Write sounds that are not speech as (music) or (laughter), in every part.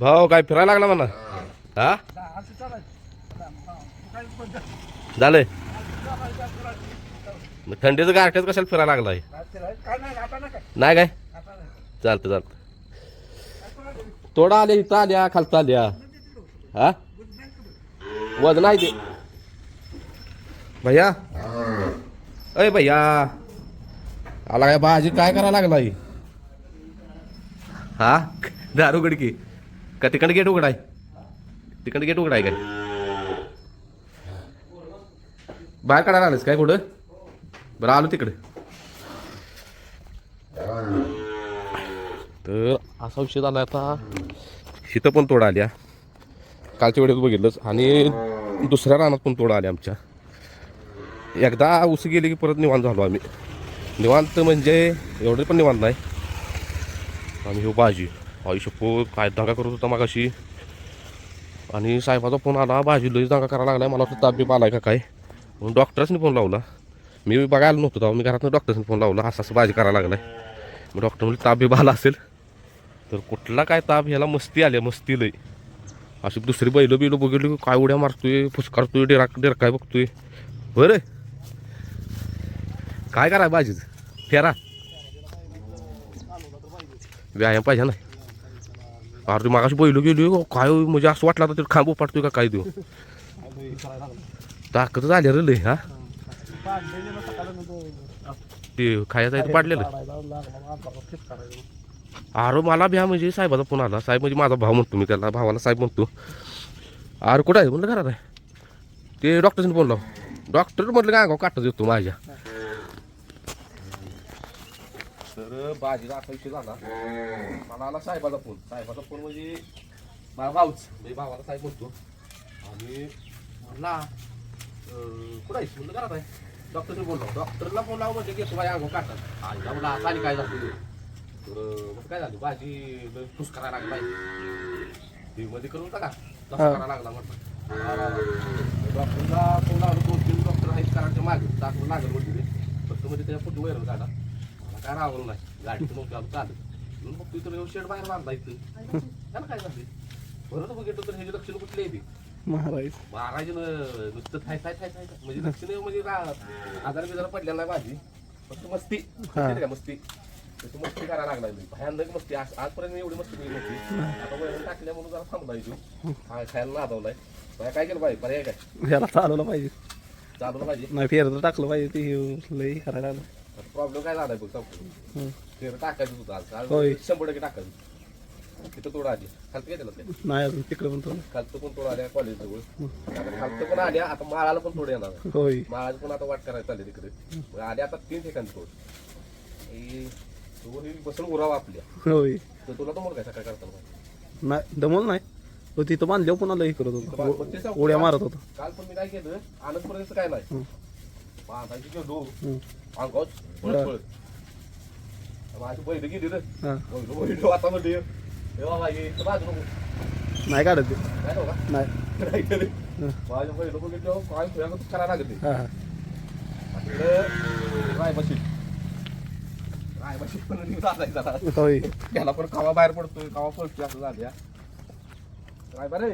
भाऊ काय फिरायला लागला म्हणा. हा? झालंय. मग थंडीचं गारठ्यात कशाला फिरायला लागलाय? नाही काय? चालतं चालतं. तोडा आल्या इथं आल्या खालतं आल्या. हा? वजन आहे ते. भैया? अय भैया. आला काय भाजी? काय करायला लागलाय? हा? दारू उघडकी का तिकडे गेट उघडाय? तिकडे गेट उघडाय काय? बाहेर काढायला आलेस काय कुठं? बरं आलो तिकडे. तर असा विषय झाला आता. इथं पण तोडा आल्या. कालच्या वेळेस बघितलंच. आणि दुसऱ्या रानात पण तोडा आल्या आमच्या. एकदा उस गेली की परत निवांत झालो आम्ही. निवांत म्हणजे एवढे पण निवांत नाही. आणि हो भाजी. आई काय दंगा करत होता मागाशी. आणि साहेबाचा फोन आला भाजी लई दंगा करायला लागलाय मला वाटतं ताप बीप आलाय का काय. म्हणून डॉक्टर्सनी फोन लावला. मी बघायला नव्हतो तेव्हा मी घरातून डॉक्टर्सनी फोन लावला असं असं भाजी करायला लागलाय. मग डॉक्टर म्हणजे ताप बीप आला असेल. तर कुठला काय ताप ह्याला मस्ती आली मस्ती लई. अशी दुसरी बैलं बिलं बघितली काय उड्या मारतोय फुसकारतोय डेरा डेरकाय बघतोय. बरं. काय कराय भाजीच? फेरा. व्यायाम पाहिजे ना. अरे ते मागाशी बैल गेली काय हो, म्हणजे असं वाटलं तर खांब पाडतोय का काय देऊ ताकद झाली रे लय हा? ते खायचं आहे पाडलेलं. अरे मला भ्या म्हणजे साहेबाचा फोन आला. साहेब म्हणजे माझा भाव म्हणतो मी त्याला भावाला साहेब म्हणतो. अरे कुठं आहे? म्हणलं घरात आहे. ते डॉक्टरने फोन लाव डॉक्टर म्हटलं काय काटत येतो माझ्या. तर बाजीला असा विषय झाला. मला आला साहेबाचा फोन. साहेबाचा फोन म्हणजे माझा भाऊच. म्हणजे भावाला साहेब म्हणतो. आणि म्हणला कुठं आहेस? म्हणलं घरात आहे. डॉक्टरने लाव डॉक्टरला फोन लाव म्हणजे घेतो काटत आईला म्हणलं असं आणि काय झालं? तर मग काय झालं? भाजी करायला लागलाय ती मध्ये करून टाका. करायला लागला म्हटलं डॉक्टरला फोन लावला. दोन तीन डॉक्टर आहेत करायच्या मागे. दाखवून लागेल ते. फक्त मध्ये त्याच्या पुढे वैरण काढा मला काय नाही. चालू मग तिथं शेड बाहेर बांधला इथं त्याला काय झालं? परत बघितलं तर ह्याची लक्षणं कुठली आहे ती महाराज. महाराज नुसतं थाय थाय थाय थाय म्हणजे लक्षणं म्हणजे रा- आजार बिजार पडलेला नाही माझी. फक्त मस्ती. माहिती का मस्ती? मस्ती करायला लागलाय मी. भयानक मस्ती. आज आजपर्यंत मी एवढी मस्ती केली नव्हती. आता वैरण टाकल्या म्हणून जरा थांबलाय तू. हा खायला नादवलाय. बाया काय केलं पाहिजे पर्याय काय? ह्याला चालवलं पाहिजे. चालवलं पाहिजे. नाही फेरत टाकलं पाहिजे ते. लई करायला लागलं. प्रॉब्लेम काय झालाय बघ सांगतो. हं. ते टाकायचं होतं आज. आज होय. शंभर टक्के टाकायचं तिथं तोडा आली. खालतं काय त्याला नाही अजून तिकडे पण थोडं खालतं पण तोडा आल्या कॉलेज जवळ. आता खालतं पण आल्या आता माळाला पण तोड येणार. होय. महाराज पण आता वाट करायला चालले तिकडे. मग आले आता तीन ठिकाणी ही बसून उरावा आपल्या होय. तर तुला मोर काय सकाळी करताना. नाही दमवलं नाही. तिथं बांधल्यावर पुन्हा लई करत होतो. उड्या मारत होतो. काल पण मी काय केलं? आनंदपर्यंत काय नाही. बांधायची हं. अंगावर पळत पळत माझी गेली रे हा आता म्हणते "ए बाबा ये इथं बाजू नको नाही काढत ते काय नाही काय केलं हं. काय लागते हा हा तिकडं पण जरा होय त्याला पण कावा बाहेर पडतोय कावा पडतोय असं झाल्या काय बरे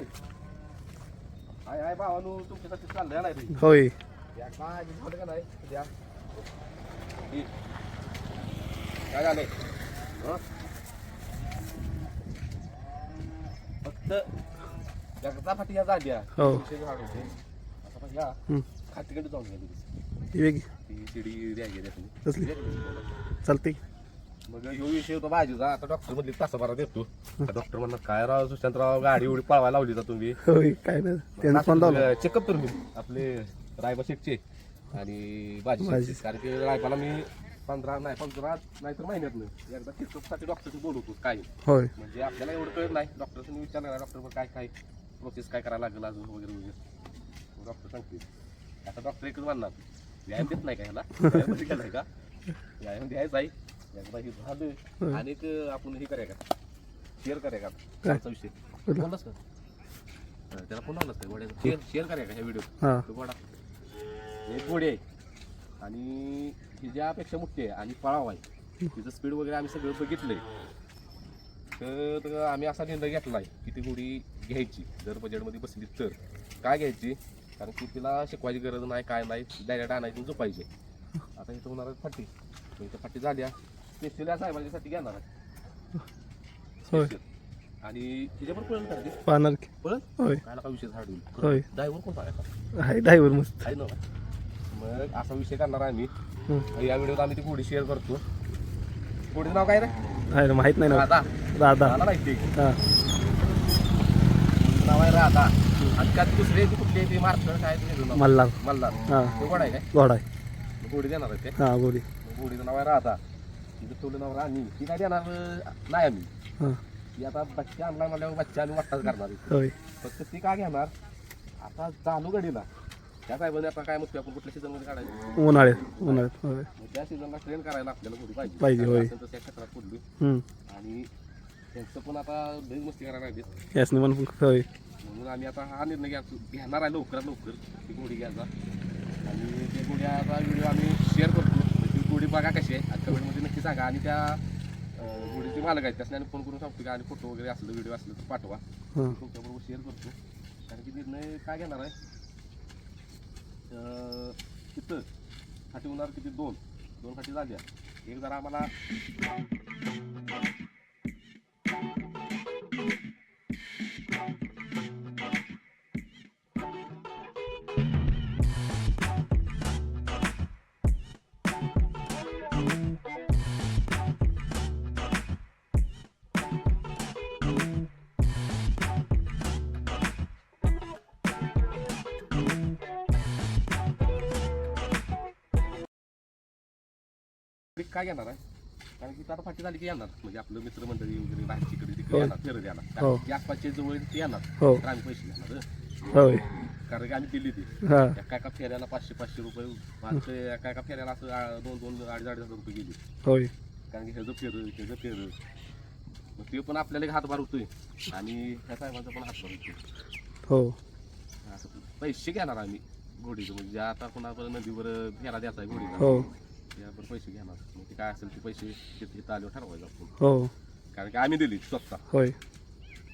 आय आय भावानू तुमच्यासाठी चाललंय नाही रे होय काय झालं? फक्त फाटी या हो. विषय झाड होते आता पण या. हं. खाटीकडे जाऊन गेली ही वेगळी. ती शिडी द्या गेली आपण. कसली? मग चालते ह्यो विषय होता भाजीचा आता डॉक्टर मधली तासाभरा देतो डॉक्टर म्हणणार काय राव सुशांतराव गाडी एवढी पळवायला लावली जा तुम्ही. होय काय नाही. त्यांना फोन लावला. चेकअप मी आपले रायबा शेटचे आणि भाजी. शेटचे. कारण की रायबाला मी पंधरा नाही पंधरा नाही तर महिन्यात एकदा चेकअपसाठी डॉक्टरशी बोलवतो काय. होय. म्हणजे आपल्याला एवढं कळत नाही. डॉक्टरशी विचारणार डॉक्टर काय काय प्रोसेस काय करायला लागेल अजून? वगैरे वगैरे. डॉक्टर सांगते. आता डॉक्टर एकच म्हणणार व्यायाम देत नाही का ह्याला? व्यायाम का? व्यायाम द्यायचा आहे. एकदा हे झालं. आणि एक आपण हे करूया का? शेअर करूया का? आमचा विषय? बोललास का? हा, त्याला फोन लावलास का? गोड्याचा शेअर शेअर करूया का ह्या व्हिडिओ हा. तो गोडा गोडी आहे आणि ही ज्यापेक्षा मोठी आहे आणि पळाव आहे तिचं स्पीड वगैरे आम्ही सगळं बघितलंय. तर आम्ही असा निर्णय घेतला आहे की ती घोडी घ्यायची जर बजेटमध्ये बसली तर. काय घ्यायची? कारण की तिला शिकवायची गरज नाही काय नाही डायरेक्ट आणायची आणि झोपायची. आता इथं होणार फाटी. इथं फाटी झाल्या. स्पेशल साहेबांच्यासाठी घेणार आहे. आणि तिच्या पण पळण पाहणार की. पळण? होय. काय का विषय झाड होय. ड्रायव्हर कोण आहे ड्रायव्हर मस्त. आहे ना. मग असा विषय करणार आहे आम्ही. हम्म. या व्हिडिओत आम्ही ती घोडी शेअर करतो. घोडीचं नाव काय रे? आहे ना माहीत नाही ना. राधा. दादा मला माहिती हा. नाव आहे राधा. आणि दुसरे ती कुठली ती मार्क काय ते नाव. मल्हार. मल्हार. हा. तो गोड आहे काय? घोडा आहे. घोडी देणार आहे ते. हा गोडी घोडीचं नाव आहे राधा. ठेवलं नाव राणी. ती काय देणार अं, नाही आम्ही. हा. ती आता बच्चा आणला म्हणल्यावर बच्चा आणि वाटताच करणार आहे. होय. फक्त ती काय घेणार? आता चालू गडीला त्या साहेबांनी आता काय म्हणतो आपण कुठल्या सीझनमध्ये काढायचं? उन्हाळ्यात उन्हाळ्यात होय. मग त्या सीझनला ट्रेन करायला आपल्याला घोडी पाहिजे. पाहिजे, होय. असेल तर त्या क्षेत्रात हम्म. आणि त्यांचं पण आता लई मस्ती करायला यासने पण होय. म्हणून आम्ही आता हा निर्णय घ्या घेणार आहे लवकरात लवकर ती गोडी घ्यायचा. आणि ते गोडी आता व्हिडिओ आम्ही शेअर करतो. तर ती गोडी बघा कशी आहे. आता कमेंटमध्ये नक्की सांगा. आणि त्या मालक आहेत त्यासने फोन करून सांगतो का आणि फोटो वगैरे असलं व्हिडिओ असलं तर पाठवा. हा. तुमच्याबरोबर शेअर करतो. कारण की निर्णय काय घेणार आहे? तिथं फाटी होणार किती? दोन. दोन फाटी झाल्या एक जरा आम्हाला काय घेणार आहे? कारण की आता फाटी झाली की येणार. म्हणजे आपलं मित्रमंडळी वगैरे बाहेरची इकडे तिकडे हो. येणार फिरत येणार. हो. कारण की आसपासचे जवळ ते येणार. हो. तर आम्ही पैसे घेणार हं. होय. कारण की आम्ही दिली ती. हा. एका एका फेऱ्याला पाचशे पाचशे रुपये माझं एका एका फेऱ्याला असं आ, दोन दोन अडीच अडीच हजार रुपये गेली. होय. कारण की ह्याचं फेर ह्याचं फेर. मग ते पण आपल्याला एक हातभार होतोय. आणि ह्या साहेबांचा पण हातभार होतोय. हो. असं पैसे घेणार आम्ही घोडीचं. म्हणजे आता कोणावर नदीवर फेरा द्यायचा आहे घोडीचा. हो. पैसे घेणार मग ते काय असेल ते पैसे तिथे आल्यावर ठरवायचं आपण हो. कारण की आम्ही दिली स्वतः. होय.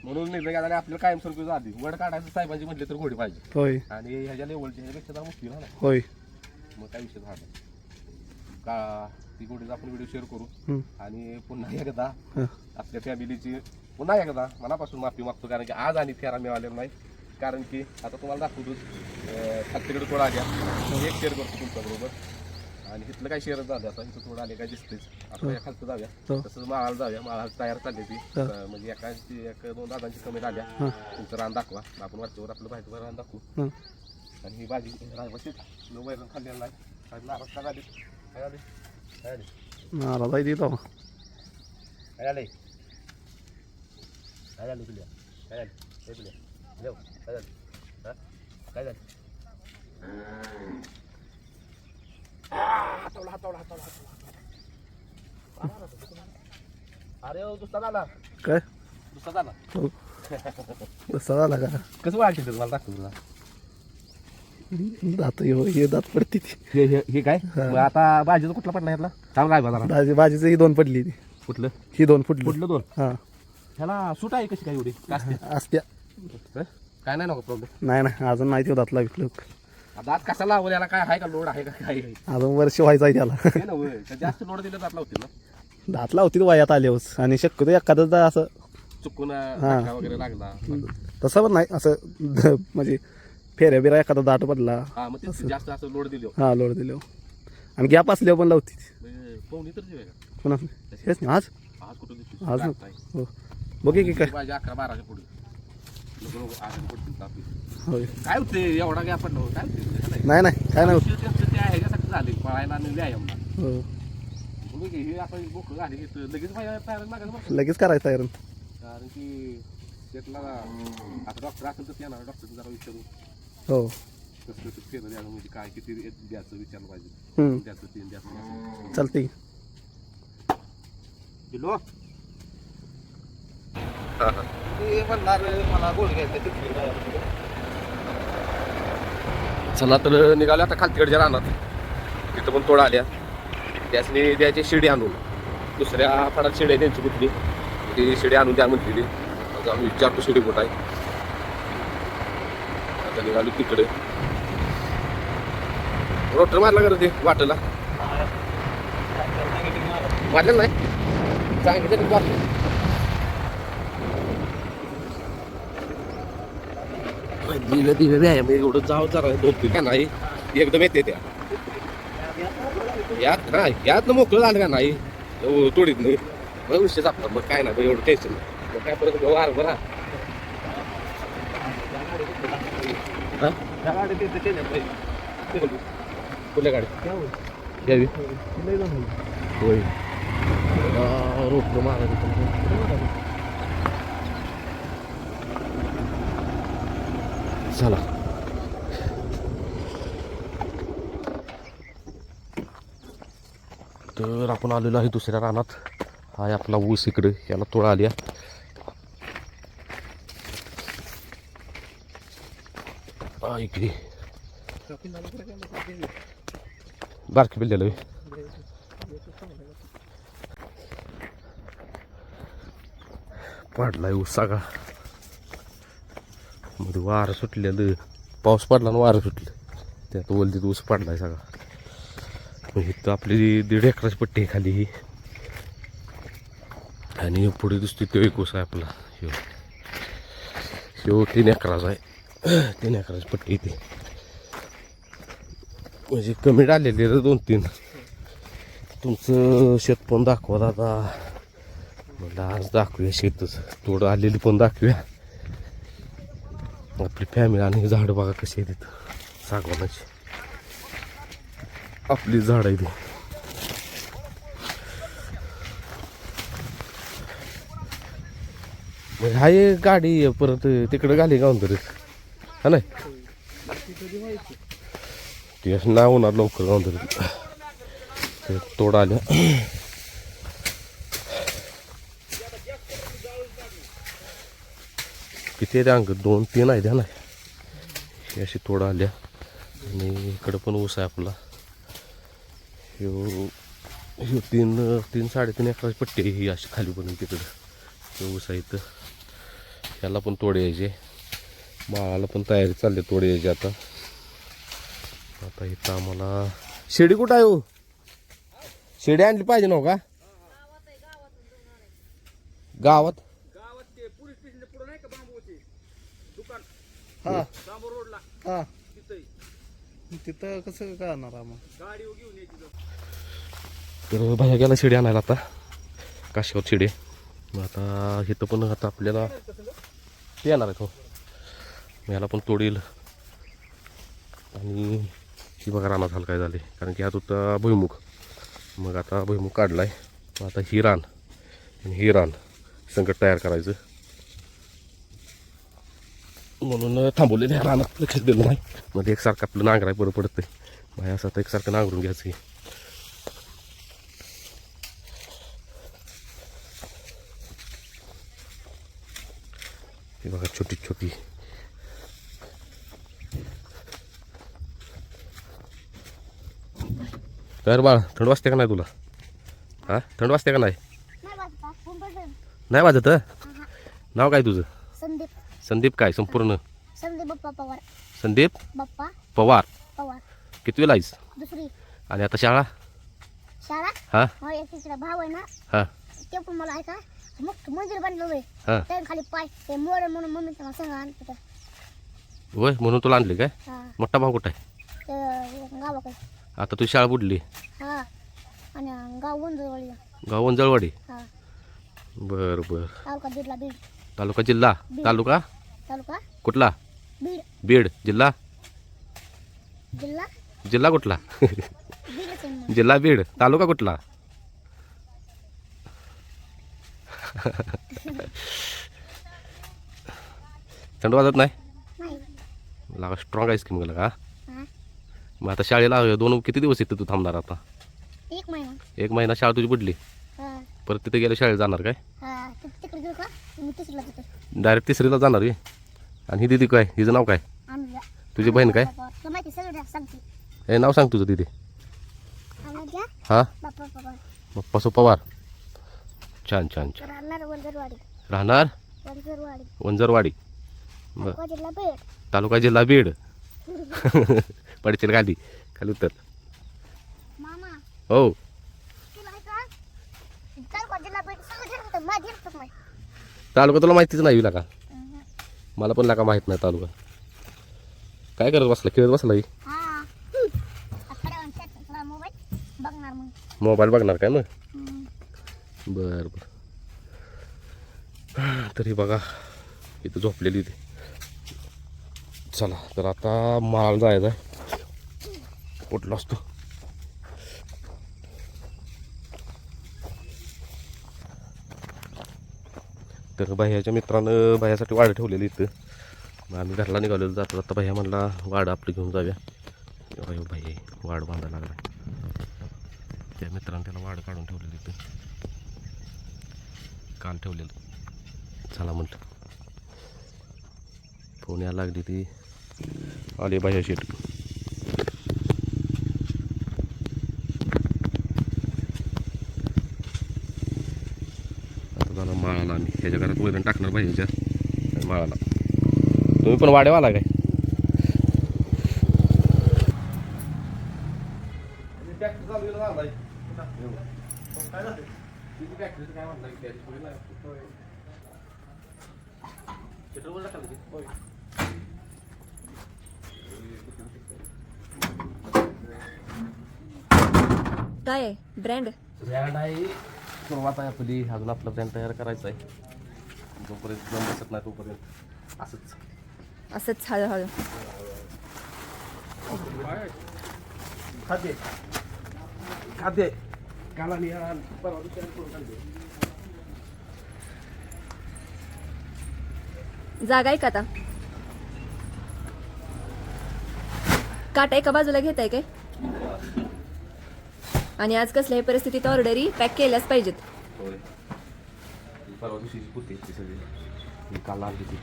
म्हणून निर्णय घ्यायला आपल्याला कायमस्वरूपी आधी. वड काढायचं साहेबांची म्हटले तर घोडी पाहिजे. होय. आणि ह्याच्या लेवलची ह्याच्यापेक्षा जरा मुश्किल आहे ना होय. मग काय विषय झाला. का ती गोडीचा आपण व्हिडिओ शेअर करू. हम्म. आणि पुन्हा एकदा हा. आपल्या फॅमिलीची पुन्हा एकदा मनापासून माफी मागतो. कारण की आज आणि फेरा मिळालेला नाही. कारण की आता तुम्हाला दाखवतो खात्रीकडे थोडा आल्या एक शेअर करतो तुमच्याबरोबर. आणि इथलं काय शेअर झालं आता इथं थोडं आले काय दिसतेच आता या खालचं जाऊया. हो. तसंच माळाला जाऊया. माळाला तयार चालली ती. हा. म्हणजे एकाची एक दोन दादांची कमी आल्या हा. तुमचं रान दाखवा. आपण वरच्यावर आपलं बाहेरचं रान दाखवू. हा. आणि ही भाजी रायवशीत न वैरण खाल्लेलं नाही. काय नाराज काय आली काय आली काय आली नाराज आहे तिथं काय आलंय काय झालं तुला काय झालं? हे तुला काय झालं? हा? काय झालं? हातावला हातावला हातावला हातावला अरे दुसरा झाला. काय दुसरा झाला हो तसा झाला का? कसं वाटते मला दाखव तुला दात हो हे दात पडते ती. हे हे हे काय. मग आता भाजीचा कुठला पडला ह्यातला? सांग काय बाजारात. भाजी भाजीचं ही दोन पडली ती. कुठलं? ही दोन फुटली. कुठलं दोन? हा. ह्याला सूट आहे कशी काय एवढी? असत्या काय? नाही नको प्रॉब्लेम नाही नाही अजून नाही ते दात लागलं दात कसा लावल याला काय आहे का लोड? आहे का काय? आहे? (laughs) अजून वर्ष व्हायचं आहे त्याला. हे ना होय. तर जास्त लोड दिलं दात लावतील ना? दात लावती वयात आल्यावर आणि शक्यतो एखादं दा- असं चुकून. धक्का वगैरे लागला. तसं पण नाही. असं ध- (laughs) म्हणजे फेऱ्या बिऱ्या एखादा दाट पडला हा मग तेच जास्त असं लोड दिलो. हा लोड दिल्यावर आणि गॅप असल्यावर पण लावती. म्हणजे पाहुणी तर देऊया का? पुन्हा हेच नाही आज? आज कुठं दिसतो आज हो. बघे की काय. पाहिजे अकरा बाराच्या पुढे. नको नको आज पडतील तापी होय. काय होते एवढा गॅप पडलो काय होते नाही नाही. काय नाही होत. ते ह्याच्यासाठी झाले. पळायला आणि व्यायामला हो. की हे आपण बोकं झाले की तर लगेच बरं लगेच करायचं आहे कारण की त्यातला आता डॉक्टर असेल तर येणार डॉक्टर जरा विचारू. हो. कसं कसं द्यायला म्हणजे काय किती द्यायचं विचारलं पाहिजे. हम्म. द्यायचं तीन द्यायचं चालते दिलो ते म्हणणार मला गोड घ्यायचं चला तर निघाले आता खालतीकडच्या रानात. तिथं पण तोडा आल्या. त्यासनी द्यायची शिडी आणून. दुसऱ्या फडात शिडी आहे त्यांची कुठली? ती शिडी आणून द्या म्हणलेली आता आम्ही विचारतो शिडी कुठं आहे. आता निघालो तिकडे. रोटर मारला का रे ते वाटेला? वाटलं नाही? सांगितलं वाटलं दिलं दिलं व्यायाम एवढं जाऊ जरा दोन तीन का नाही एकदम येते त्या. यात काय यात मोकळं झालं का नाही? तोडीत नाही. मग विषय आपला मग काय नाही एवढं टेन्शन नाही. मग काय परत वार बरा. कुठल्या गाडी घ्यावी होय. रोटलं मारायचं चला तर आपण आलेलो आहे दुसऱ्या रानात. हा आहे आपला ऊस इकडे याला तोळा आल्या इकडे. बारकी बिल्लेलं पाडलाय ऊस सगळा. मध्ये वारं सुटलेलं. पाऊस पडला ना वारं सुटलं. त्यात वलतीत ऊस पडला आहे सगळा. मग इथं आपली दीड एकराची पट्टी आहे खाली. ही आणि पुढे दिसतो तो एक ऊस आहे आपला. ह्यो ह्यो तीन एकराचा आहे. तीन एकराची पट्टी इथे. म्हणजे कमी आलेली रे दोन तीन. तुमचं शेत पण दाखवा दादा. म्हटलं आज दाखवूया शेतच. थोडं आलेली पण दाखवूया. आपली फॅमिली आणि झाडं बघा कशी आहे तिथं सागवानाची. आपली झाड आहे ती मग हाय गाडी परत तिकडं गाली गाऊन तरी हा नाही? ते असं नाही होणार लवकर गाऊन तरी तोड आल्या किती आहे दोन तीन आहे द्या ना ही अशी तोड आल्या. आणि इकडं पण ऊस आहे आपला. ह्यो ह्यो तीन तीन साडेतीन एकराची पट्टी आहे ही अशी खाली बनून तिकडं. ह्यो ऊस आहे इथं. ह्याला पण तोडे यायचे. माळाला पण तयारी चालली तोडे यायची आता. आता इथं आम्हाला शेडी कुठं आहे हो? शेडी आणली पाहिजे ना हो का? गावात ते पोलीस स्टेशनच्या पुढे नाही का बांबूचे दुकान हा. रोडला हा. तिथं तिथं कसं करणार मग गाडी घेऊन यायची जाऊ. तर गेला शिडी आणायला आता. काशीवर शिडी. मग आता इथं पण आता आपल्याला ते येणार आहेत हो. मग याला पण तोडील. आणि ही बघा रानात झालं काय झाले. कारण की ह्यात होता भुईमुख मग आता भुईमुख काढलाय. मग आता ही रान. आणि ही रान संकट तयार करायचं. म्हणून थांबवलेलं ह्या रानात लक्ष दिलं नाही. मध्ये एकसारखं आपलं नांगराय बरं पडतंय. भाया असं आता एकसारखं नांगरून घ्यायचं हे बघा छोटी छोटी. तर बाळ थंड वाजते का नाही तुला? हा? थंड वाजते का नाही? नाही वाजता? नाव काय तुझं? संदीप काय संपूर्ण? संदीप बाप्पा पवार. संदीप? बाप्पा? पवार. पवार. किती वेळा आहेस? दुसरी. आणि आता शाळा? शाळा? हा. मग एक तिसरा भाव आहे ना. हा. ते पण मला ऐका मोठं मंदिर बांधलं आहे हा. त्या खाली पाय ते मोर म्हणून मम्मी मला सांगा आणि तिथं होय म्हणून तुला आणले काय? हा. मोठा भाऊ कुठं आहे? ते गावाकडे. आता तुझी शाळा बुडली. हा. आणि गाव वंजवळी गाव वंजळवाडी? हा. बर बर. तालुका बीडला बीड. तालुका जिल्हा? तालुका? तालुका? कुठला? बीड. बीड. जिल्हा? जिल्हा? जिल्हा कुठला? बीडच आहे मग. जिल्हा बीड. तालुका कुठला? थंड वाजत नाही? नाही. लागा स्ट्रॉंग आहेस की मग का? हा. मग आता शाळेला दोन किती दिवस येतं तू थांबणार आता? एक महिना. एक महिना शाळा तुझी बुडली? हा. परत तिथे गेल्या शाळेत जाणार काय? हा. ति- तिकडे गेलो का? मी तिसरीला तिथं डायरेक्ट तिसरीला जाणार आहे? आणि ही दिदी काय? हिचं नाव काय? तुझी बहीण काय? हे नाव सांग तुझं दिदी. हां? बाप्पा पवार. बाप्पासो पवार. छान छान छान. राहणार वंजरवाडी. बर. तालुका जिल्हा बीड. (laughs) पडचेल खाली. खाली उत्तर हो. तालुका तुला माहितीच नाही का मला पण लाका माहीत नाही तालुका. काय करत बसला? खेळत बसला हा. मोबाईल बघणार काय मग. बर बर. तरी बघा इथं झोपलेली ती चला तर आता माल जायचा आहे. कुठला असतो. तर भैयाच्या मित्रानं भैयासाठी वाडं ठेवलेली इथं. मग आम्ही घरला निघालेलो जातो. आता भैया म्हणला वाडं आपलं घेऊन जाऊया. अयो भाई वाड बांधायला लागला. त्या मित्रानं त्याला वाड काढून ठेवलेली इथं. काल ठेवलेलं. चला म्हटलं. फोन यायला लागली ती. आली बाह्या शेट आता झाला माळाला आम्ही ह्याच्या घरात वैरण टाकणार बाह्याच्या आणि माळाला. तुम्ही पण वाड्यावाला काय? काय आहे? ब्रँड? ब्रँड आहे. सुरुवात आहे आपली. अजून आपला ब्रँड तयार करायचा आहे. जोपर्यंत जम बसत नाही तोपर्यंत असंच. असंच हळूहळू. खाद्य. खाद्य. काल परवा. जागा आहे का आता? काटा एका बाजूला घेत आहे काय? आणि आज कसल्याही परिस्थितीत ऑर्डरी पॅक केल्याच पाहिजेत. परवा ती सगळी. ही काल ती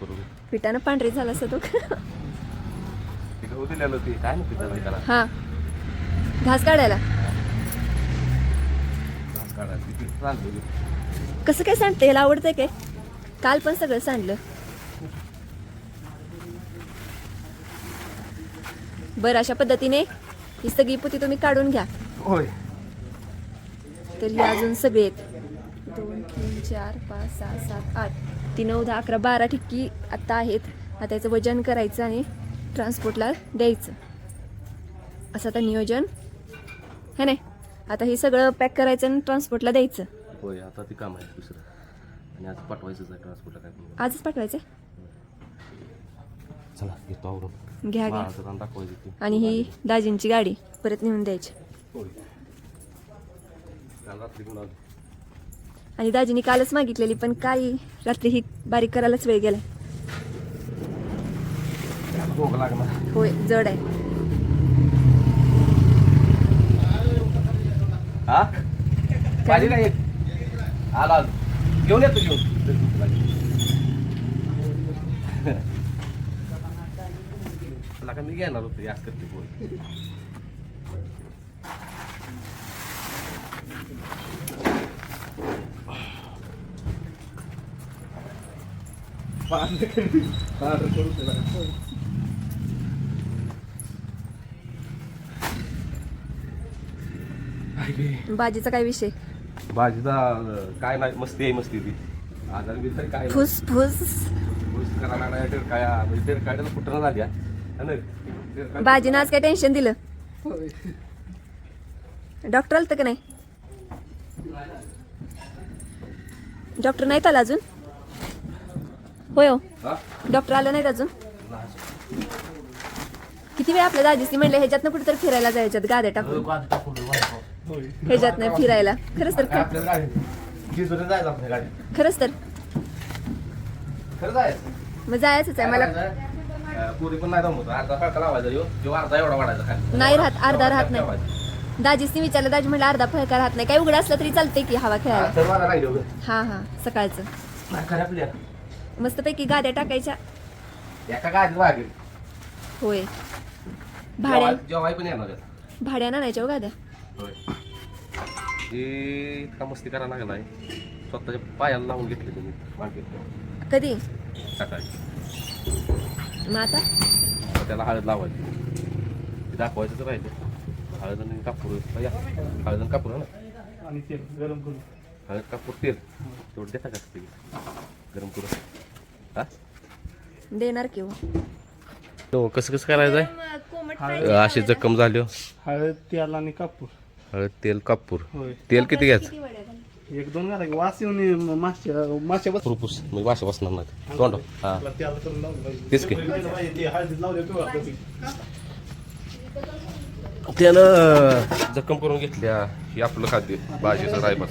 पिठानं पांढरी झाला असं तो. ती गहू दिलेलं ती. काय नव्हती त्याला त्याला. हा. घास काढायला. घास काढायला. ती पीठ आणली कसं काय सांडते? याला आवडतंय काय? काल पण सगळं सांडलं. बरं अशा पद्धतीने ही सगळी पुती तुम्ही काढून घ्या. होय. तर ही अजून सगळे आहेत. दोन तीन चार पाच सहा सात आठ तीन नऊ दहा अकरा बारा ठिक्की आत्ता आहेत. आता याचं वजन करायचं आणि ट्रान्सपोर्टला द्यायचं. असं आता नियोजन है नाही? आता हे सगळं पॅक करायचं आणि ट्रान्सपोर्टला द्यायचं. होय आता ती काम आहे दुसरं. आणि आज पाठवायचंच आहे ट्रान्सपोर्टला काय पण. आजच पाठवायचं चला घेतो आवरून. घ्या घ्या. दाखवायची ती. आणि ही दाजींची गाडी परत नेऊन द्यायची. होय काल रात्री घेऊन आलो आणि दाजीने कालच मागितलेली पण काय रात्री ही बारीक करायलाच वेळ गेला होय जड आहे. हा? आला. घेऊन येतो घेऊन. (laughs) मी घेणार होतो याच करते बोल बाजीचा काय विषय? भाजीचा काय नाही मस्ती आहे मस्ती ती. आजार बी तरी काय फुस फुस. फुस करायला म्हणजे है? ना? बाजीनं आज काय टेन्शन दिलं? डॉक्टर आलं का नाही? डॉक्टर नाहीत आला अजून? होय हो? डॉक्टर आलं नाहीत अजून? किती वेळ आपल्या दाजीसी म्हणले ह्याच्यातनं कुठेतरी फिरायला जायच्यात गाड्या टाकून. ह्याच्यात नाही फिरायला. खरंच तर खरंच तर. मग जायचंच आहे मला अं, पुरी पण नाही जमत अर्धा फळका लावायचा ह्यो ह्यो अर्धा एवढा वाढायचा खाली. नाही राहत अर्धा राहत नाही. दाजीसनी विचारलं दाजी म्हणलं अर्धा फळका राहत नाही. काय उघडं असलं तरी चालतंय की हवा खेळायला. हा हा सकाळचं. नाही खरं आपल्या मस्तपैकी गाद्या टाकायच्या. एका गाडीत वागेल होय. भाड्या जेवाय पण येणार आहेत. भाड्यानं आणायच्या हो गाद्या. होय. हे इतका मस्ती करायला लागलाय स्वतःच्या पायाला लावून घेतलेले मी मागे कधी? सकाळी. मग आता? मग त्याला हळद लावायची. ते दाखवायचं तर राहिलं हळद आणि कापूर. या. हळद आणि कापूर आहे ना? आणि तेल गरम करून. हळद कापूर तेल. तेवढं देता का ते? गरम करून? हा देणार किंवा हो, कसं कसं करायचं आहे अशी जखम झाली हो. हळद तेल आणि कापूर. हळद तेल कापूर. होय. तेल किती घ्यायचं? एक दोन घाला की वास येऊन ये- माश्या माश्या बस फुरपूस मग वाशा बसणार नाही. तोंड हा. तेल करून लावलं पाहिजे. तेच की. ते हळदीत लावले पिवळा होतं. त्यानं जखम करून घेतल्या ही आपलं खाद्य भाजीचं रायबास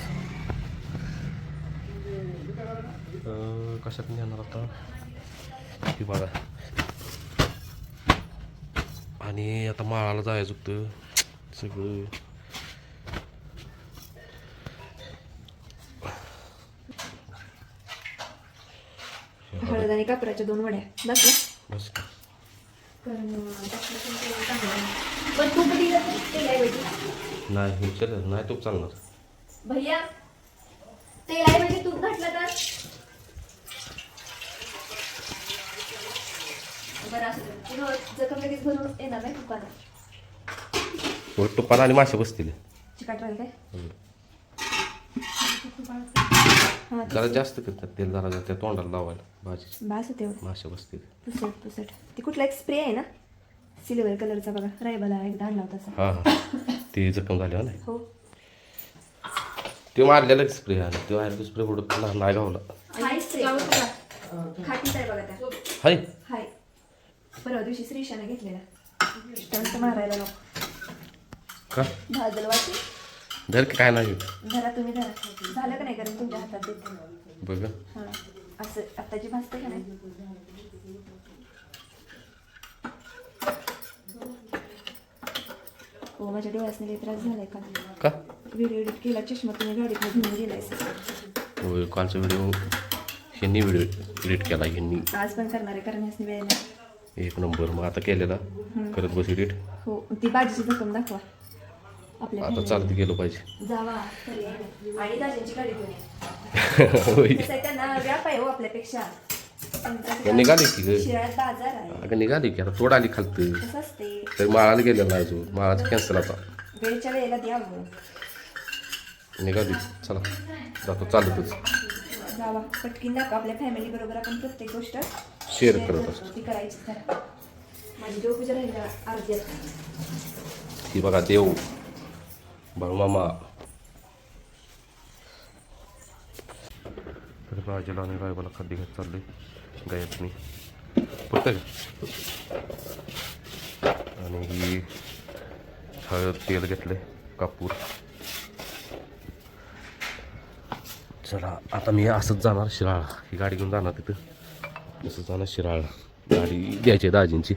अं, कशात नेणार आता ती बघा. आणि आता माळाला जायचं होतं. सगळं. हळद आणि कापराच्या दोन वड्या. बस पण नाही नाही तूप चालणार. भैया ते आहे म्हणजे तूप घातलं तर? बरं असं. कर. तुला जखम लगेच भरून येणार नाही दुकानात. वर तुपाला आणि मासे बसतील. चिकाट राहील. हा जरा जास्त करतात तेल जरा त्या तोंडाला लावायला भाजी. होते मासे बसतील. पुसट पुसट ती कुठला एक स्प्रे आहे ना? सिल्वर कलरचा बघा. रायबाला एकदा आणला होता असा. हा हा. ती जखम झाली हो ना हो. ते मारलेला स्प्रे आहे. तो आहे स्प्रे नाही नाही गावला हाय स्प्रे खाटीच आहे बघा त्या हाय हाय परवा दिवशी श्रीशाने घेतलेला स्टंट मारायला नको. का? भाजल वाटते धर की काय नाही. धरा तुम्ही धरा. झालं का नाही? कारण तुमच्या हातात देते. बघ. हां. असं आत्ताची भाजते का नाही? हो माझ्या डोळ्यासने लई त्रास झालाय का का? व्हिडिओ एडिट केला चष्मा तुम्ही गाडीत घेऊन गेलाय होय कालचा व्हिडिओ. ह्यांनी व्हिडिओ एडिट केला ह्यांनी. आज पण करणार आहे कारण ह्यासनी वेळ नाही. एक नंबर. मग आता केलेला. करत बस एडिट हो ती बाजूची जखम दाखवा. आपल्या आता चालत गेलो पाहिजे. जावा. पर्याय नाही. आणि दाजींची गाडी घेऊन या. (laughs) होय. कसं आहे, त्यांना व्याप आहे हो आपल्यापेक्षा. निघाली की अगं निघाली की आता तोड आली खालतं. तर माळाला गेलेला अजून. माळाचं कॅन्सल आता. वेळच्या वेळेला द्यावं निघाली. चला. जातो चालतच. जावा. पटकीन दाखवा. आपल्या फॅमिली बरोबर आपण प्रत्येक गोष्ट शेअर करत. असतो. ती करायची तर माझी देवपूजा राहिला अर्ध्यात ही बघा देव. बाळूमामा तर भाजीला आणि रायबाला खाद्य घेत चालले गायतनी फक्त का? आणि ही हळद तेल घेतले कापूर. चला आता मी असंच जाणार शिराळा. ही गाडी घेऊन जाणार तिथं. असं जाणार शिराळा. गाडी द्यायची आहे दाजींची.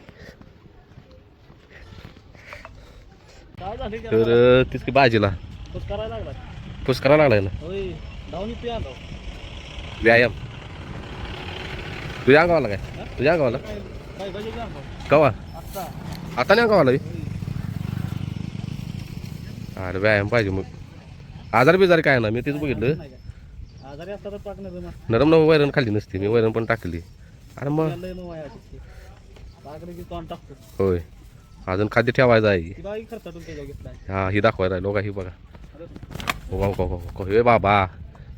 झाले तर अं, तीच की भाजीला बस करायला लागला पुस करायला लागलाय ना व्यायाम. तुझ्या अंगावाला काय? तुझ्या जाणतो कवा? आता नाही अंगावाला बे? अरे व्यायाम पाहिजे मग. आजार बिजार काय ना मी तेच बघितलं. नरम नव वैरण खाल्ली नसती मी वैरण पण टाकली. अरे मग? होय. अजून खाद्य ठेवायचं आहे. हा ही दाखवायला राहिलो का ही बघा. हो हो हो हो. हे बाबा.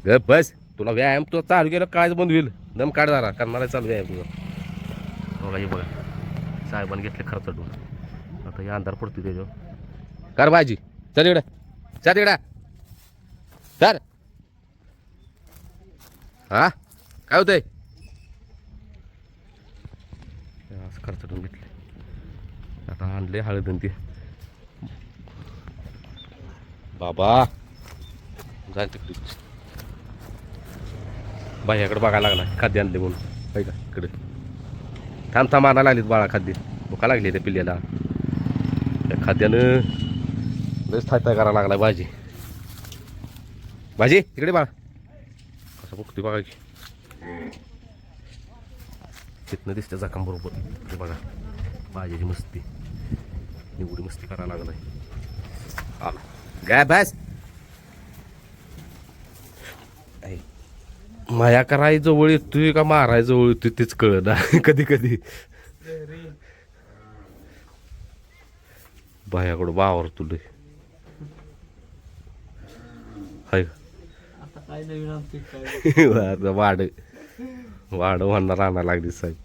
ग बस. तुला व्यायाम तुला चालू केलं काय बंद होईल. दम काढ जरा. करणार आहे चालू व्यायाम तुझा. बघा हे बघा. साहेबांनी घेतले खर्च डोस. आता हे अंधार पडतो त्याच्यावर. कर भाजी. चल इकडे. चल इकडे. चल. हा? काय होतंय हे असं खर्चटून घेतले आता आणले हळद ते. बाबा जा तिकडे. बाह्याकडे बघायला लागला खाद्य आणले म्हणून. पाहिजे का? इकडे. थांब थांब आणायला लागलीत बाळा खाद्य. भुका लागली त्या पिल्ल्याला. त्या खाद्यानं लस थाय थाय करायला लागलाय भाजी भाजी इकडे बाळा. कसं बघतोय बघा की. तिथनं दिसते जखम बरोबर. ते बघा भाजीची मस्ती. एवढी मस्ती करायला लागलाय. आला. काय बस माया कराय जवळ येतोय का माराय जवळ येतोय तेच कळ ना (laughs) कधी कधी. बायाकडं वावर तुले हाय (laughs) वाढ. वाढ म्हणणार राहणार लागली साहेब.